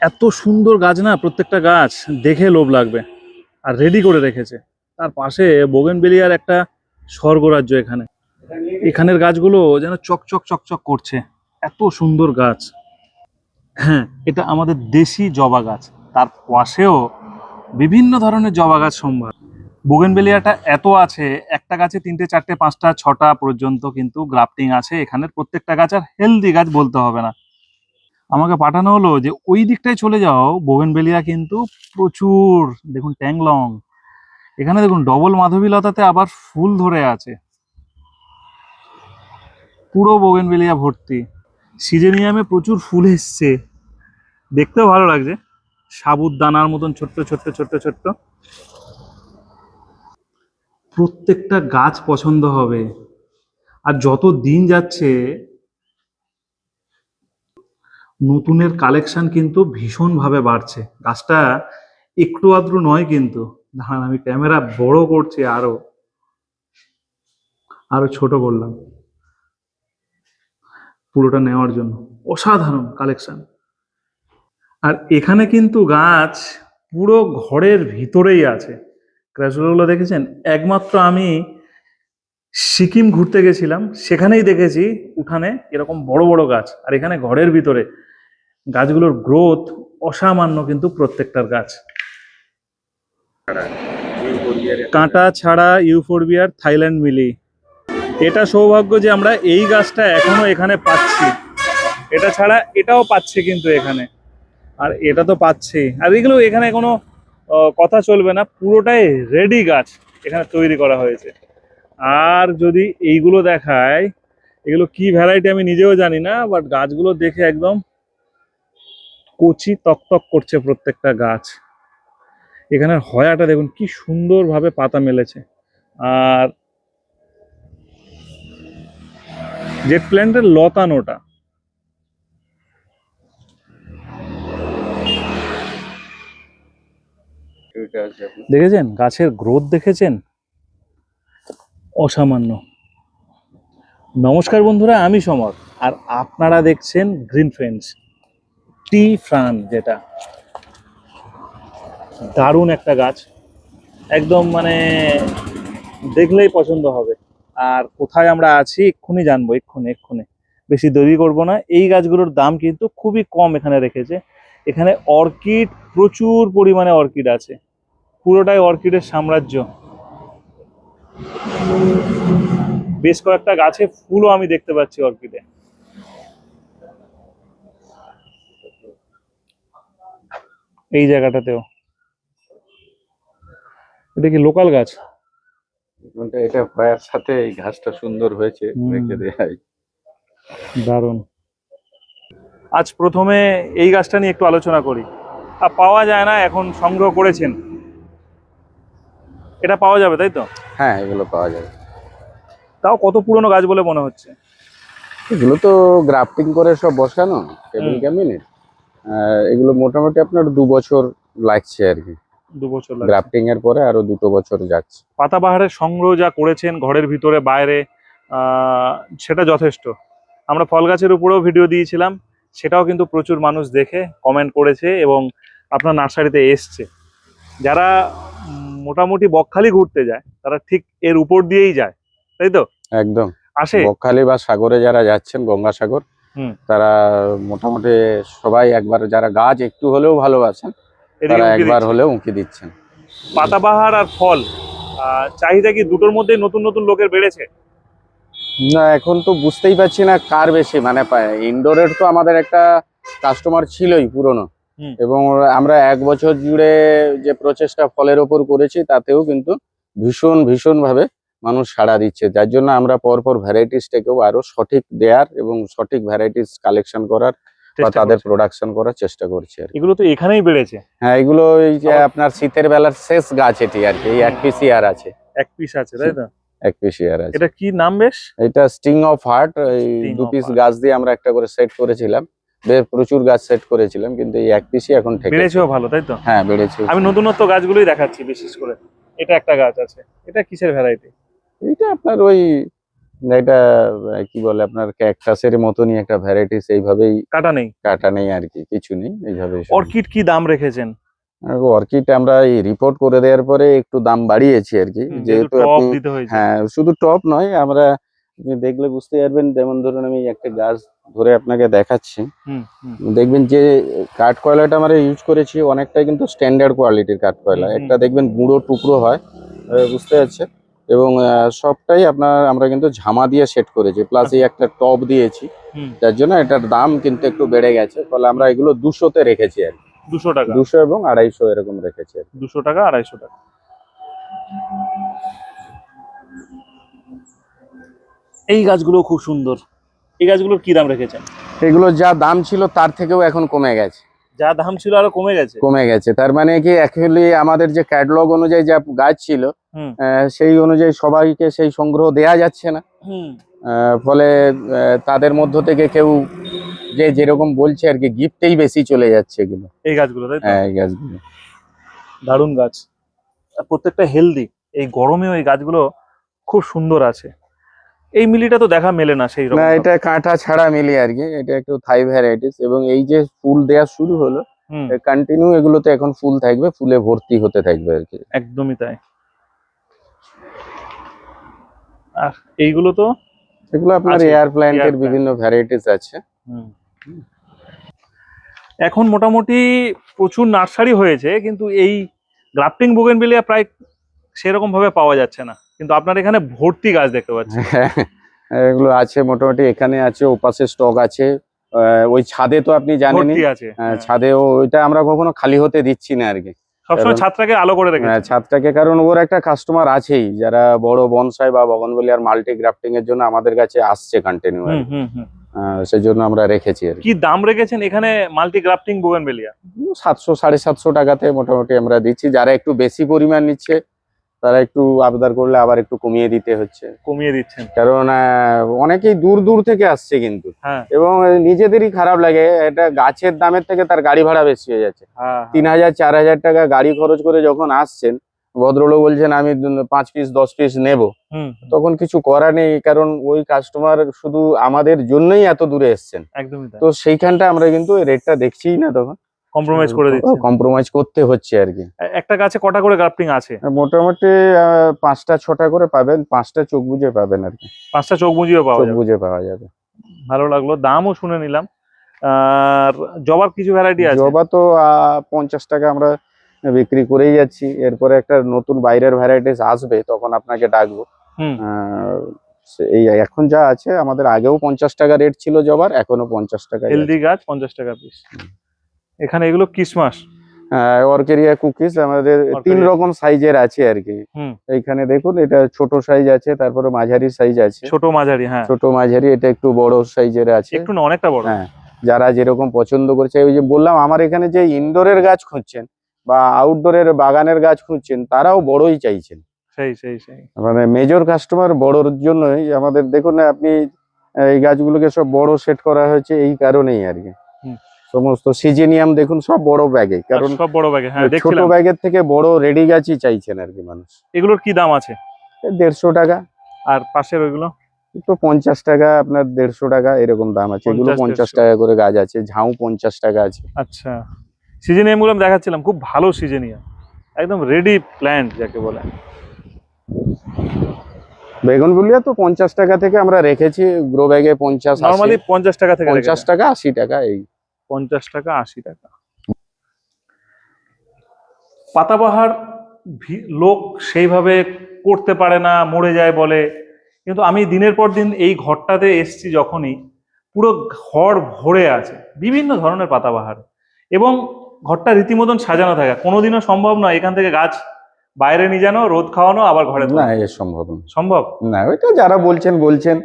এত সুন্দর গাছ না, প্রত্যেকটা গাছ দেখে লোভ লাগবে। আর রেডি করে রেখেছে। তার পাশে বোগেনবেলিয়ার একটা স্বর্গরাজ্য এখানে। এখানের গাছগুলো যেন চকচক চকচক করছে। এত সুন্দর গাছ। হ্যাঁ এটা আমাদের দেশি জবা গাছ। তার পাশেও বিভিন্ন ধরনের জবা গাছ সম্ভার। বোগেনবেলিয়াটা এত আছে, একটা গাছে তিনটে, চারটে, পাঁচটা, ছটা পর্যন্ত কিন্তু গ্রাফটিং আছে। এখানের প্রত্যেকটা গাছ আর হেলদি গাছ বলতে হবে না। আমাকে পাঠানো হলো যে ওই দিকটায় চলে যাও বোগেনবেলিয়া কিন্তু প্রচুর। দেখুন, ট্যাংলং। এখানে দেখুন, ডবল মাধবীলতাতে আবার ফুল ধরে আছে। পুরো বোগেনবেলিয়া ভর্তি। সিজেনিয়ামে প্রচুর ফুল এসছে। দেখতেও ভালো লাগছে। সাবুত দানার মতন ছোট্ট ছোট্ট ছোট্ট ছোট্ট। প্রত্যেকটা গাছ পছন্দ হবে। আর যত দিন যাচ্ছে নতুনের কালেকশন কিন্তু ভীষণভাবে বাড়ছে। গাছটা একটু আদ্র নয় কিন্তু। দাঁড়ান, আমি ক্যামেরা বড় করছি আরও। আরও ছোট করলাম। পুরোটা নেওয়ার জন্য। অসাধারণ কালেকশন আর এখানে কিন্তু গাছ পুরো ঘরের ভিতরেই আছে। ক্র্যাচগুলো দেখেছেন? একমাত্র আমি সিকিম ঘুরতে গেছিলাম। সেখানেই দেখেছি উঠানে এরকম বড় বড় গাছ। আর এখানে ঘরের ভিতরে। গাছগুলোর গ্রোথ অসামান্য কিন্তু প্রত্যেকটার গাছ। কাঁটা ছাড়া ইউফোরবিয়ার থাইল্যান্ড মিলি। এটা সৌভাগ্য যে আমরা এই গাছটা এখনও এখানে পাচ্ছি। এটা ছাড়া এটাও পাচ্ছে কিন্তু এখানে। আর এটা তো পাচ্ছেই। আর এগুলো এখানে কোনো কথা চলবে না। পুরোটাই রেডি গাছ এখানে তৈরি করা হয়েছে। আর যদি এইগুলো দেখায়, এগুলো কি ভ্যারাইটি আমি নিজেও জানি না বাট গাছগুলো দেখে একদম কচি তকতক করছে প্রত্যেকটা গাছ। এখানের হয়াটা দেখুন কি সুন্দরভাবে পাতা মেলেছে। আর জেট প্ল্যান্টের লতানোটা। দেখেছেন? গাছের গ্রোথ দেখেছেন? অসামান্য। নমস্কার বন্ধুরা, আমি সমর। আর আপনারা দেখছেন গ্রিন ফ্রেন্ডস টি ফ্রান যেটা। দারুণ একটা গাছ। একদম মানে দেখলেই পছন্দ হবে। আর কোথায় আমরা আছি, এক্ষুনি জানব, এক্ষুনি এক্ষুনি। বেশি দেরি করব না। এই গাছগুলোর দাম কিন্তু খুবই কম এখানে রেখেছে। এখানে অর্কিড, প্রচুর পরিমাণে অর্কিড আছে। পুরোটাই অর্কিডের সাম্রাজ্য। বেশ কয়েকটা গাছে ফুলও আমি দেখতে পাচ্ছি অর্কিডে। এই জায়গাটাতেও। এটা কি লোকাল গাছ? এটা পায়ের সাথে এই ঘাসটা সুন্দর হয়েছে। রেখে দেয় দারুণ। আজ প্রথমে এই গাছটা নিয়ে একটু আলোচনা করি। আর পাওয়া যায় না এখন সংগ্রহ করেছেন। এটা পাওয়া যাবে তাই তো? হ্যাঁ এগুলো পাওয়া যাবে। তাও কত পুরনো গাছ বলে মনে হচ্ছে? এগুলো তো গ্রাফটিং করে সব বসানো টেবিল। ক্যাবিনেট। এগুলো মোটামুটি আপনার দু বছর লাগছে আর কি। দু বছর লাগছে। গ্রাফটিং এর পরে আরও দুটো বছর যাচ্ছে। পাতাবাহারের সংগ্রহ যা করেছেন ঘরের ভিতরে বাইরে সেটা যথেষ্ট। আমরা ফল গাছের উপরেও ভিডিও দিয়েছিলাম সেটাও কিন্তু প্রচুর মানুষ দেখে কমেন্ট করেছে এবং আপনার নার্সারিতে এসছে। যারা মোটামুটি বকখালি ঘুরতে যায় তারা ঠিক এর উপর দিয়েই যায়। তাই তো? একদম। আসে? বকখালি বা সাগরে যারা যাচ্ছেন গঙ্গাসাগর। তারা মোটামুটি সবাই একবার যারা গাছ একটু হলেও ভালোবাসেন তারা একবার হলেও উঁকি দিচ্ছেন। পাতাবাহার আর ফল চাহিদা কি দুটোর মধ্যেই নতুন নতুন লোকের বেড়েছে? না এখন তো বুঝতেই পারছি না কার বেশি। মানে ইনডোরের তো আমাদের একটা কাস্টমার ছিলই পুরনো। এবং আমরা এক বছর জুড়ে যে প্রচেষ্টা ফলের ওপর করেছি তাতেও কিন্তু ভীষণ ভীষণ ভাবে মানুষ সাড়া দিচ্ছে। যার জন্য আমরা পরপর ভ্যারাইটিসটাকেও আরও সঠিক দেয়ার এবং সঠিক ভ্যারাইটিস কালেকশন করার বা তাদের প্রোডাকশন করার চেষ্টা করছি এগুলো তো এখানেই বেড়েছে। হ্যাঁ এগুলো এই যে আপনার শীতের বেলার শেষ গাছ এটি আর কি এই এক পিসি আর আছে। এক পিস আছে তাই তো? এক পিসি আছে। এটা কি নাম বেশ? এটা স্টিং অফ হার্ট এই Sting দু পিস গাছ দিয়ে আমরা একটা করে সেট করেছিলাম। বেশ প্রচুর গাছ সেট করেছিলাম কিন্তু এই এক পিসই এখন বেড়েছেও ভালো তাই তো? হ্যাঁ বেড়েছে আমি নতুনত্ব গাছগুলোই দেখাচ্ছি বিশেষ করে। এটা একটা গাছ আছে। এটা কিসের ভ্যারাইটি এটা আপনার ওই এটা কি বলে আপনার ক্যাকটাসের মতনই একটা ভ্যারাইটিস এইভাবেই কাটা নেই? কাটা নেই আর কি কিছু নেই এইভাবে অর্কিড কি দাম রেখেছেন? অর্কিড আমরা এই রিপোর্ট করে দেওয়ার পরে একটু দাম বাড়িয়েছি আর কি যেহেতু হ্যাঁ শুধু টপ নয় আমরা দেখলে বুঝতে পারবেন যেমন ধরুন আমি একটা গাছ ধরে আপনাকে দেখাচ্ছি। দেখবেন যে কাঠ কয়লাটা আমরা ইউজ করেছি অনেকটাই কিন্তু স্ট্যান্ডার্ড কোয়ালিটির কাঠ কয়লা। একটা দেখবেন গুঁড়ো টুকরো হয় বুঝতে পারছে এবং সবটাই আপনার আমরা কিন্তু ঝামা দিয়ে সেট করেছি। প্লাস এই একটা টপ দিয়েছি। যার জন্য এটার দাম কিন্তু একটু বেড়ে গেছে। ফলে আমরা এগুলো দুশোতে রেখেছি আর কি। দুশো টাকা। দুশো এবং আড়াইশো এরকম রেখেছি। দুশো টাকা আড়াইশো টাকা। এই গাছগুলো খুব সুন্দর। এই গাছগুলোর কি দাম রেখেছেন? এগুলো যা দাম ছিল তার থেকেও এখন কমে গেছে। যা দাম ছিল আরও কমে গেছে। কমে গেছে। তার মানে কি অ্যাকচুয়ালি আমাদের যে ক্যাটলগ অনুযায়ী যা গাছ ছিল সেই অনুযায়ী সবাইকে সেই সংগ্রহ দেয়া যাচ্ছে না। ফলে তাদের মধ্য থেকে কেউ যে যেরকম বলছে আর কি গিফটেই বেশি চলে যাচ্ছে এগুলো। এই গাছগুলো তাই হ্যাঁ এই গাছগুলো। দারুণ গাছ। প্রত্যেকটা হেলদি এই গরমে ওই গাছগুলো খুব সুন্দর আছে। এই মিলিটা তো দেখা মেলে না সেই না এটা কাঁটা ছাড়া মিলি আর কি। এটা একটু থাই ভ্যারাইটিস এবং এই যে ফুল দেওয়া শুরু হলো কন্টিনিউ এগুলোতে এখন ফুল থাকবে ফুলে ভর্তি হতে থাকবে আর কি। একদমই তাই। আর এইগুলো তো এগুলো আপনার এয়ার প্ল্যান্টের। বিভিন্ন ভ্যারাইটিস আছে। হুম। এখন মোটামুটি প্রচুর নার্সারি হয়েছে কিন্তু এই গ্রাফটিং বোগেনভিলিয়া প্রায় সেরকম ভাবে পাওয়া যাচ্ছে না। কিন্তু আপনার এখানে ভর্তি গাছ দেখতে পাচ্ছি। হ্যাঁ, এগুলো আছে মোটামুটি এখানে আছে ওপাশে স্টক আছে। ওই ছাদে তো আপনি জানেনই। হ্যাঁ। ছাদেও ওইটা আমরা কখনো খালি হতে দিচ্ছি না আরকি সবসময় ছাদটাকে আলো করে আহ, রেখেছে ছাদটাকে কারণ ওর একটা কাস্টমার আছেই যারা বড় বনসাই বা বগনবলি আর মাল্টি গ্রাফটিং এর জন্য আমাদের কাছে আসছে কন্টিনিউ সেই জন্য আমরা রেখেছি আর কি। দাম রেখেছেন এখানে মাল্টি গ্রাফটিং বোগেনভিলিয়া সাতশো সাড়ে সাতশো টাকাতে মোটামুটি আমরা দিচ্ছি। যারা একটু বেশি পরিমাণ নিচ্ছে তারা একটু আবদার করলে আবার একটু কমিয়ে দিতে হচ্ছে। কমিয়ে দিচ্ছেন। কারণ অনেকেই দূর দূর থেকে আসছে কিন্তু। হ্যাঁ। এবং নিজেদেরই খারাপ লাগে। এটা গাছের দামের থেকে তার গাড়ি ভাড়া বেশি হয়ে যাচ্ছে। হ্যাঁ তিন হাজার চার হাজার টাকা গাড়ি খরচ করে যখন আসছেন ভদ্রলোক বলছেন আমি পাঁচ পিস দশ পিস নেব। তখন কিছু করার নেই কারণ ওই কাস্টমার শুধু আমাদের জন্যই এত দূরে এসছেন। একদমই তো সেইখানটা আমরা কিন্তু রেটটা দেখছিই না তখন। কম্প্রোমাইজ করে দিচ্ছেন। কম্প্রোমাইজ করতে হচ্ছে আর কি। একটা গাছে কটা করে গ্রাফটিং আছে? মোটামুটি আহ, পাঁচটা ছটা করে পাবেন পাঁচটা চোখ বুঝে পাবেন আর কি। পাঁচটা চোখ বুঝিয়ে পাওয়া চোখ বুঝে পাওয়া যাবে। ভালো লাগল দামও শুনে নিলাম। আর জবার কিছু ভ্যারাইটি আছে? জবা তো পঞ্চাশ টাকা আমরা বিক্রি করেই যাচ্ছি। এরপরে একটা নতুন বাইরের ভ্যারাইটিস আসবে তখন আপনাকে ডাকবো। এই এখন যা আছে আমাদের আগেও পঞ্চাশ টাকা রেট ছিল জবার এখনও পঞ্চাশ টাকা হেলদি গাছ পঞ্চাশ টাকা পিস এখানে এগুলো কিসমাস? অর্কেরিয়া কুকিজ আমাদের তিন রকম সাইজের আছে আর কি। এইখানে দেখুন এটা ছোট সাইজ আছে তারপরে মাঝারি সাইজ আছে। ছোট মাঝারি হ্যাঁ। ছোট মাঝারি এটা একটু বড় সাইজের আছে। একটু না অনেকটা বড়। হ্যাঁ যারা যেরকম পছন্দ করছে ওই যে বললাম আমার এখানে যে ইনডোরের গাছ খুঁজছেন বা আউটডোরের বাগানের গাছ খুঁজছেন তারাও বড়ই চাইছেন। সেই সেই সেই। মানে মেজর কাস্টমার বড়র জন্যই আমাদের দেখুন আপনি এই গাছগুলোকে সব বড় সেট করা হয়েছে এই কারণেই আর কি। সমস্ত সিজেনিয়াম দেখুন সব বড় ব্যাগে আর কারণ সব বড় ব্যাগে হ্যাঁ ছোট ব্যাগের থেকে বড় রেডি গাছই চাইছেন আর কি মানুষ। এগুলোর কি দাম আছে? দেড়শো টাকা। আর পাশের ওইগুলো? তো পঞ্চাশ টাকা আপনার দেড়শো টাকা এরকম দাম আছে। এগুলো 50, পঞ্চাশ টাকা করে গাছ আছে ঝাউ পঞ্চাশ টাকা আছে। আচ্ছা। সিজেনিয়ামগুলো আমি দেখাচ্ছিলাম খুব ভালো সিজেনিয়াম। একদম রেডি প্ল্যান্ট যাকে বলে। বেগুন বুলিয়া তো পঞ্চাশ টাকা থেকে আমরা রেখেছি গ্রো ব্যাগে পঞ্চাশ নর্মালি পঞ্চাশ টাকা থেকে পঞ্চাশ। টাকা আশি টাকা এই পঞ্চাশ টাকা আশি টাকা। পাতাবাহার লোক সেইভাবে করতে পারে না মরে যায় বলে। কিন্তু আমি দিনের পর দিন এই ঘরটাতে এসছি যখনই পুরো ঘর ভরে আছে বিভিন্ন ধরনের পাতাবাহার। এবং ঘরটা রীতিমতন সাজানো থাকে কোনোদিনও সম্ভব নয় এখান থেকে গাছ বাইরে নিয়ে জানো রোদ খাওয়ানো আবার ঘরে না। এ সম্ভব না সম্ভব? না ওইটা যারা বলছেন বলছেন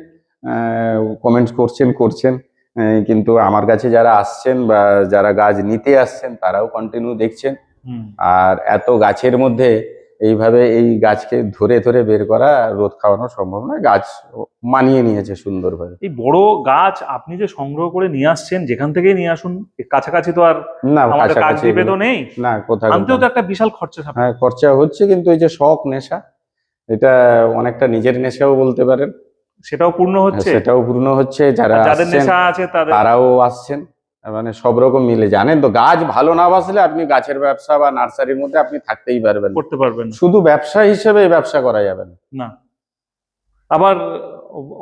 কমেন্টস করছেন করছেন। কিন্তু আমার কাছে যারা আসছেন বা যারা গাছ নিতে আসছেন তারাও কন্টিনিউ দেখছেন। আর এত গাছের মধ্যে এইভাবে এই গাছকে ধরে ধরে বের করা রোদ খাওয়ানো সম্ভব নয়। গাছ মানিয়ে নিয়েছে সুন্দরভাবে। এই বড় গাছ আপনি যে সংগ্রহ করে নিয়ে আসছেন যেখান থেকেই নিয়ে আসুন কাছাকাছি তো আর না কাছাকাছি তো নেই। না কোথাও আনতেও তো একটা বিশাল খরচা হ্যাঁ খরচা হচ্ছে কিন্তু এই যে শখ নেশা এটা অনেকটা নিজের নেশাও বলতে পারেন। সেটাও পূর্ণ হচ্ছে? সেটাও পূর্ণ হচ্ছে যারা যাদের নেশা আছে তাদের তারাও আসছেন মানে সব রকম মিলে। জানেন তো গাছ ভালো না বাসলে আপনি গাছের ব্যবসা বা নার্সারির মধ্যে আপনি থাকতেই পারবেন। করতে পারবেন। শুধু ব্যবসা হিসেবে ব্যবসা করা যাবে না। আবার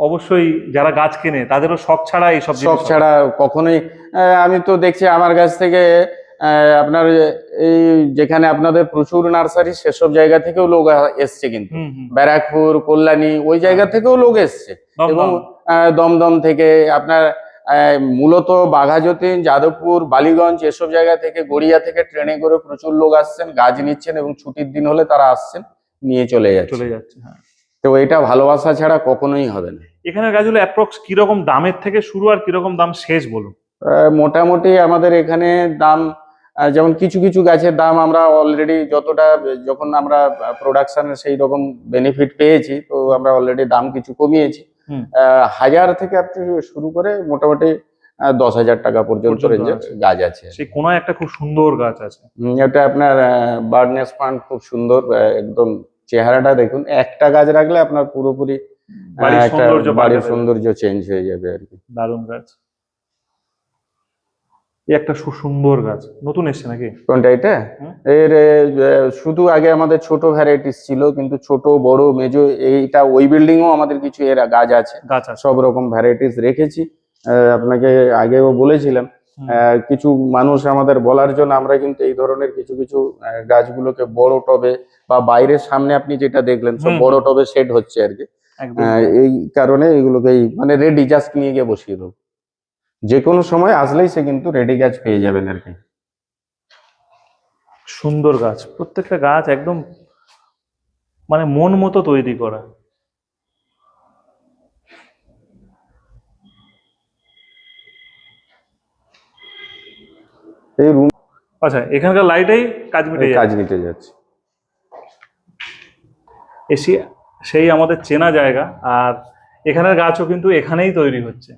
অবশ্যই যারা গাছ কেনে তাদেরও শখ ছাড়া এইসব শখ ছাড়া কখনোই আমি তো দেখছি আমার কাছ থেকে আপনার এই যেখানে আপনাদের প্রচুর নার্সারি সেসব জায়গা থেকেও লোক এসছে কিন্তু। ব্যারাকপুর কল্যাণী ওই জায়গা থেকেও লোক এসছে। এবং দমদম থেকে আপনার মূলত বাঘাযতীন যাদবপুর বালিগঞ্জ এসব জায়গা থেকে গড়িয়া থেকে ট্রেনে করে প্রচুর লোক আসছেন গাছ নিচ্ছেন এবং ছুটির দিন হলে তারা আসছেন নিয়ে চলে যাচ্ছে। চলে যাচ্ছে হ্যাঁ। তো এটা ভালোবাসা ছাড়া কখনোই হবে না। এখানে গাছগুলো অ্যাপ্রক্স কীরকম দামের থেকে শুরু আর কীরকম দাম শেষ বলুন? মোটামুটি আমাদের এখানে দাম যেমন কিছু কিছু গাছের দাম আমরা অলরেডি যতটা যখন আমরা প্রোডাকশনের সেই রকম বেনিফিট পেয়েছি তো আমরা অলরেডি দাম কিছু কমিয়েছি। হাজার থেকে আপনি শুরু করে মোটামুটি দশ হাজার টাকা পর্যন্ত। গাছ আছে। সেই কোনায় একটা খুব সুন্দর গাছ আছে। এটা আপনার বার্ডনেস প্লান্ট খুব সুন্দর একদম চেহারাটা দেখুন। একটা গাছ রাখলে আপনার পুরোপুরি বাড়ির একটা বাড়ির সৌন্দর্য চেঞ্জ হয়ে যাবে আর কি। দারুণ গাছ। এই একটা সুন্দর গাছ। নতুন এসছে নাকি? কোনটা এটা এর শুধু আগে আমাদের ছোট ভ্যারাইটিস ছিল কিন্তু ছোট বড় মেজো এইটা ওই বিল্ডিং ও আমাদের কিছু এর গাছ আছে। সব রকম ভ্যারাইটিস রেখেছি। আপনাকে আগেও বলেছিলাম আহ, কিছু মানুষ আমাদের বলার জন্য আমরা কিন্তু এই ধরনের কিছু কিছু গাছগুলোকে বড় টবে বা বাইরের সামনে আপনি যেটা দেখলেন সব বড় টবে সেট হচ্ছে আর কি। এই কারণে এগুলোকে মানে রেডি জাস্ট নিয়ে গিয়ে বসিয়ে দেবো। যে কোনো সময় আসলেই সে কিন্তু রেডি গাছ পেয়ে যাবেন আর কি। সুন্দর গাছ। প্রত্যেকটা গাছ একদম মানে মন মতো তৈরি করা। এই রুম আচ্ছা এখানকার লাইটেই কাজ মিটে কাজ নিতে যাচ্ছে। এসি সেই আমাদের চেনা জায়গা আর এখানের গাছও কিন্তু এখানেই তৈরি হচ্ছে।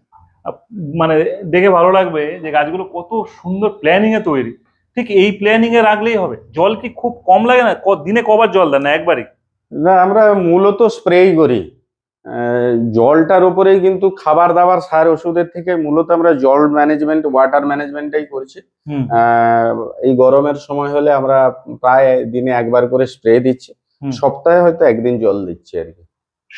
মানে দেখে ভালো লাগবে যে গাছগুলো কত সুন্দর প্ল্যানিং এ তৈরি। ঠিক এই প্ল্যানিং এ রাখলেই হবে। জল কি খুব কম লাগে না? ক- দিনে কবার জল দেন না একবারই। না আমরা মূলত স্প্রেই করি। জলটার উপরেই কিন্তু খাবার দাবার সার ওষুধের থেকে মূলত আমরা জল ম্যানেজমেন্ট ওয়াটার ম্যানেজমেন্টটাই করছি। আহ, এই গরমের সময় হলে আমরা প্রায় দিনে একবার করে স্প্রে দিচ্ছি। সপ্তাহে হয়তো একদিন জল দিচ্ছি আর কি।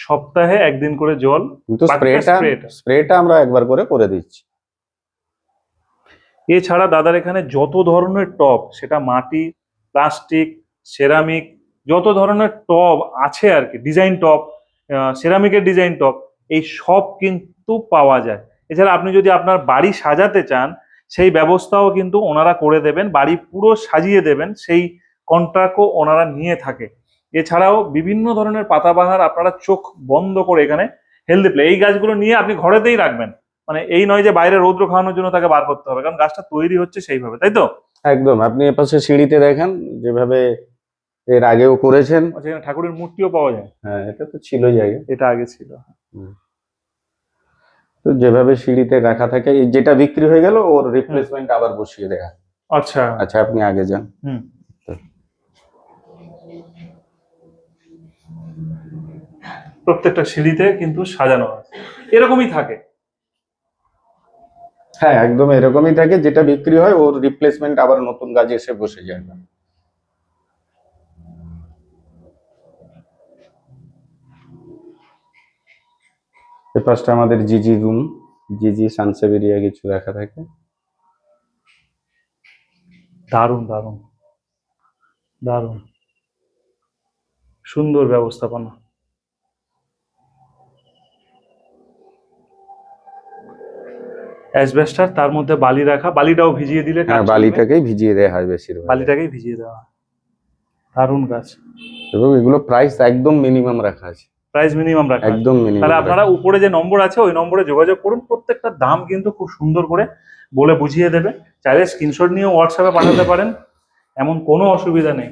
সপ্তাহে একদিন করে জল কিন্তু স্প্রেটা স্প্রেটা। আমরা একবার করে করে দিচ্ছি। এছাড়া দাদার এখানে যত ধরনের টব সেটা মাটি প্লাস্টিক সেরামিক যত ধরনের টব আছে আর কি ডিজাইন টব সেরামিকের ডিজাইন টপ এই সব কিন্তু পাওয়া যায়। এছাড়া আপনি যদি আপনার বাড়ি সাজাতে চান সেই ব্যবস্থাও কিন্তু ওনারা করে দেবেন বাড়ি পুরো সাজিয়ে দেবেন সেই কন্ট্রাক্টও ওনারা নিয়ে থাকে। এছাড়াও বিভিন্ন ধরনের পাতাবাহার আপনারা চোখ বন্ধ করে এখানে হেলদি প্লে এই গাছগুলো নিয়ে আপনি ঘরেতেই রাখবেন। মানে এই নয় যে বাইরে রৌদ্র খাওয়ানোর জন্য তাকে বার করতে হবে কারণ গাছটা তৈরি হচ্ছে সেইভাবে তাই তো? একদম আপনি এপাশে সিঁড়িতে দেখেন যেভাবে এর আগেও করেছেন। আচ্ছা এখানে ঠাকুরের মূর্তিও পাওয়া যায়। হ্যাঁ এটা তো ছিল জায়গা। এটা আগে ছিল। তো যেভাবে সিঁড়িতে রাখা থাকে এই যেটা বিক্রি হয়ে গেল ওর রিপ্লেসমেন্ট আবার বসিয়ে দেয়া। আচ্ছা। আচ্ছা আপনি আগে যান। হুম। প্রত্যেকটা সিঁড়িতে কিন্তু সাজানো আছে। এরকমই থাকে। হ্যাঁ একদম এরকমই থাকে যেটা বিক্রি হয় ওর রিপ্লেসমেন্ট আবার নতুন গাছ এসে বসে যায় এ পাশটা আমাদের জিজি রুম। জিজি সানসেবেরিয়া কিছু রাখা থাকে। দারুণ দারুণ। দারুণ। সুন্দর ব্যবস্থাপনা। অ্যাসবেস্টার তার মধ্যে বালি রাখা বালিটাও ভিজিয়ে দিলে হ্যাঁ বালিটাকেই ভিজিয়ে দেওয়া হয় বেশিরভাগ। বালিটাকেই ভিজিয়ে দেওয়া দারুণ গাছ। এবং এগুলো প্রাইস একদম মিনিমাম রাখা আছে। প্রাইস মিনিমাম রাখা একদম মিনিমাম তাহলে আপনারা উপরে যে নম্বর আছে ওই নম্বরে যোগাযোগ করুন। প্রত্যেকটা দাম কিন্তু খুব সুন্দর করে বলে বুঝিয়ে দেবে। চাইলে স্ক্রিনশট নিয়ে হোয়াটসঅ্যাপে পাঠাতে পারেন। এমন কোনো অসুবিধা নেই।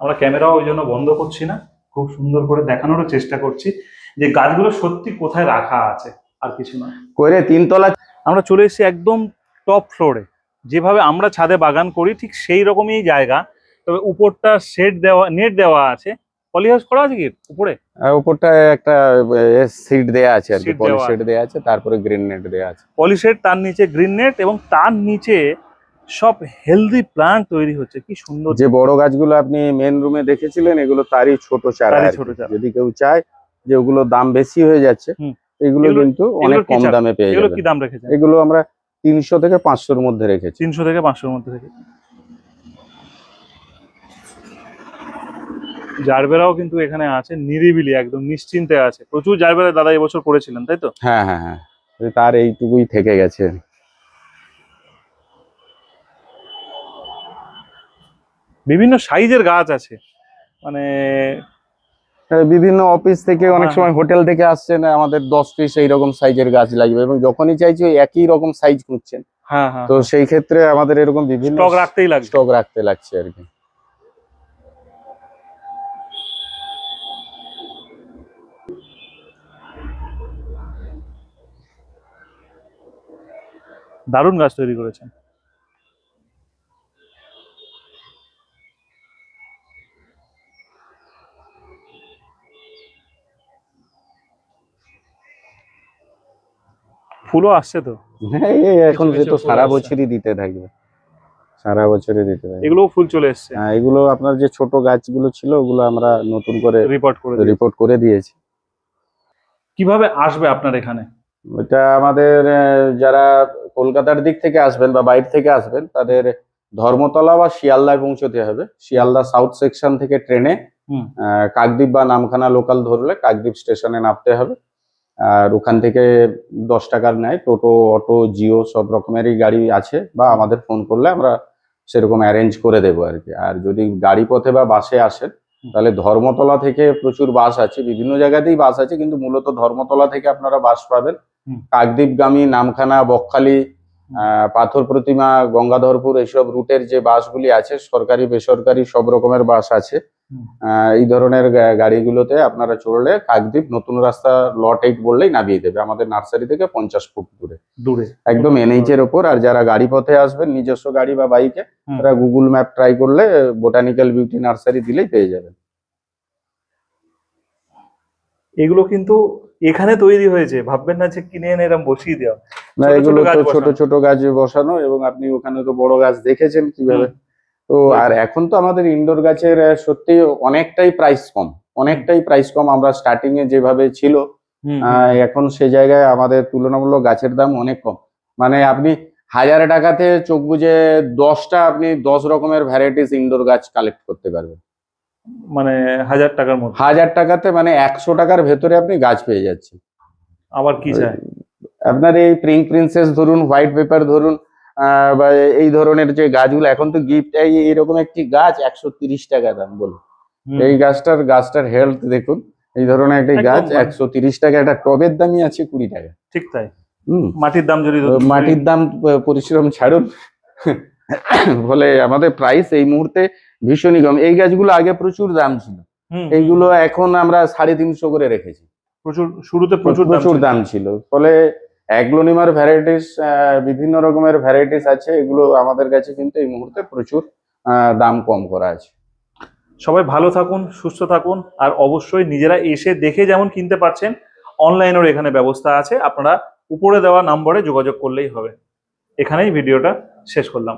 আমরা ক্যামেরাও ওই জন্য বন্ধ করছি না। খুব সুন্দর করে দেখানোরও চেষ্টা করছি যে গাছগুলো সত্যি কোথায় রাখা আছে। আর কিছু না। করে তিনতলা আমরা চলে এসেছি একদম টপ ফ্লোরে যেভাবে আমরা ছাদে বাগান করি ঠিক সেই রকমই জায়গা। তবে উপরটা শেড দেওয়া নেট দেওয়া আছে। পলিহাউস করা আছে কি উপরে? উপরটা একটা সিট দেয়া আছে আর কি Sheet পলি দেওয়া দেয়া আছে তারপরে গ্রিন নেট দেয়া আছে। পলিশেড তার নিচে গ্রিন নেট এবং তার নিচে সব হেলদি প্লান্ট তৈরি হচ্ছে। কি সুন্দর। যে বড় গাছগুলো আপনি মেন রুমে দেখেছিলেন এগুলো তারই ছোট চারা। যদি কেউ চায় যে ওগুলো দাম বেশি হয়ে যাচ্ছে। এগুলো কিন্তু অনেক কম দামে পেয়ে এগুলো যাবেন। কি দাম রেখেছেন? এগুলো আমরা তিনশো থেকে পাঁচশোর মধ্যে রেখেছি। তিনশো থেকে পাঁচশোর মধ্যে থেকে জারবেরাও কিন্তু এখানে আছে নিরিবিলি একদম নিশ্চিন্তে আছে। প্রচুর জারবেরা দাদা এবছর পড়েছিলেন তাই তো? হ্যাঁ হ্যাঁ হ্যাঁ। তার এইটুকুই থেকে গেছে। বিভিন্ন সাইজের গাছ আছে। মানে বিভিন্ন অফিস থেকে অনেক হ্যাঁ, সময় হোটেল থেকে আসছেন আমাদের দশ পিস এইরকম সাইজের গাছ লাগবে এবং যখনই চাইছি ওই একই রকম সাইজ খুঁজছেন। হ্যাঁ হ্যাঁ। তো সেই ক্ষেত্রে আমাদের এরকম বিভিন্ন স্টক রাখতেই লাগবে স্টক রাখতে লাগছে আর কি। দারুণ গাছ তৈরি করেছেন। ফুলও আসছে তো। হ্যাঁ এই এখন সে তো সারা বছরই দিতে থাকবে। সারা বছরই দিতে থাকবে। এগুলোও ফুল চলে এসছে। হ্যাঁ এগুলো আপনার যে ছোট গাছগুলো ছিল ওগুলো আমরা নতুন করে রিপোর্ট করে দিই। রিপোর্ট করে দিয়েছি। কীভাবে আসবে আপনার এখানে? এটা আমাদের যারা কলকাতার দিক থেকে আসবেন বা বাইরে থেকে আসবেন তাদের ধর্মতলা বা শিয়ালদায় পৌঁছতে হবে। শিয়ালদা সাউথ সেকশন থেকে ট্রেনে কাকদ্বীপ বা নামখানা লোকাল ধরলে কাকদ্বীপ স্টেশনে নামতে হবে। আর ওখান থেকে দশ টাকার নেয় টোটো অটো জিও সব রকমেরই গাড়ি আছে বা আমাদের ফোন করলে আমরা সেরকম অ্যারেঞ্জ করে দেবো আর কি। আর যদি গাড়ি পথে বা বাসে আসেন তাহলে ধর্মতলা থেকে প্রচুর বাস আছে বিভিন্ন জায়গাতেই বাস আছে কিন্তু মূলত ধর্মতলা থেকে আপনারা বাস পাবেন। কাকদ্বীপগামী নামখানা বকখালি পাথর প্রতিমা গঙ্গাধরপুর এইসব রুটের যে বাসগুলি আছে সরকারি বেসরকারি সব রকমের বাস আছে। এই ধরনের গাড়িগুলোতে আপনারা চড়লে কাকদ্বীপ নতুন রাস্তা লট এইট বললেই নামিয়ে দেবে। আমাদের নার্সারি থেকে পঞ্চাশ ফুট দূরে। দূরে। একদম এনএইচ এর ওপর। আর যারা গাড়ি পথে আসবেন নিজস্ব গাড়ি বা বাইকে। তারা গুগল ম্যাপ ট্রাই করলে বোটানিক্যাল বিউটি নার্সারি দিলেই পেয়ে যাবেন। এগুলো কিন্তু এখানে তৈরি হয়েছে। ভাববেন না যে কিনে এনে এরকম বসিয়ে দেওয়া। না ছোট ছোট এগুলো তো ছোট। ছোট গাছ বসানো এবং আপনি ওখানে তো বড় গাছ দেখেছেন কীভাবে। তো আর এখন তো আমাদের ইনডোর গাছের সত্যি অনেকটাই প্রাইস কম। অনেকটাই প্রাইস কম আমরা স্টার্টিং এ যেভাবে ছিল এখন সে জায়গায় আমাদের তুলনামূলক গাছের দাম অনেক কম। মানে আপনি হাজার টাকাতে চোখ বুঝে দশটা আপনি দশ রকমের ভ্যারাইটিস ইনডোর গাছ কালেক্ট করতে পারবেন। মানে হাজার টাকার মধ্যে হাজার টাকাতে মানে একশো টাকার ভেতরে আপনি গাছ পেয়ে যাচ্ছেন। আবার কি চাই? আপনার এই প্রিং প্রিন্সেস ধরুন হোয়াইট পেপার ধরুন বা এই ধরনের যে গাছগুলো এখন তো গিফট এইরকম একটি গাছ একশো তিরিশ টাকা দাম বলুন। এই গাছটার গাছটার হেলথ দেখুন। এই ধরনের একটি গাছ মানে- একশো তিরিশ টাকা একটা টবের দামই আছে কুড়ি টাকা। ঠিক তাই। মাটির দাম যদি মাটির দাম পরিশ্রম ছাড়ুন। বলে আমাদের প্রাইস এই মুহূর্তে ভীষণই কম এই গাছগুলো আগে প্রচুর দাম ছিল। এইগুলো এখন আমরা সাড়ে তিনশো করে রেখেছি। প্রচুর শুরুতে প্রচুর প্রচুর দাম ছিল। ফলে অ্যাগ্লোনিমার ভ্যারাইটিস বিভিন্ন রকমের ভ্যারাইটিস আছে। এগুলো আমাদের কাছে কিন্তু এই মুহূর্তে প্রচুর আহ, দাম কম করা আছে। সবাই ভালো থাকুন সুস্থ থাকুন। আর অবশ্যই নিজেরা এসে দেখে যেমন কিনতে পারছেন অনলাইনেরও এখানে ব্যবস্থা আছে। আপনারা উপরে দেওয়া নম্বরে যোগাযোগ করলেই হবে। এখানেই ভিডিওটা শেষ করলাম।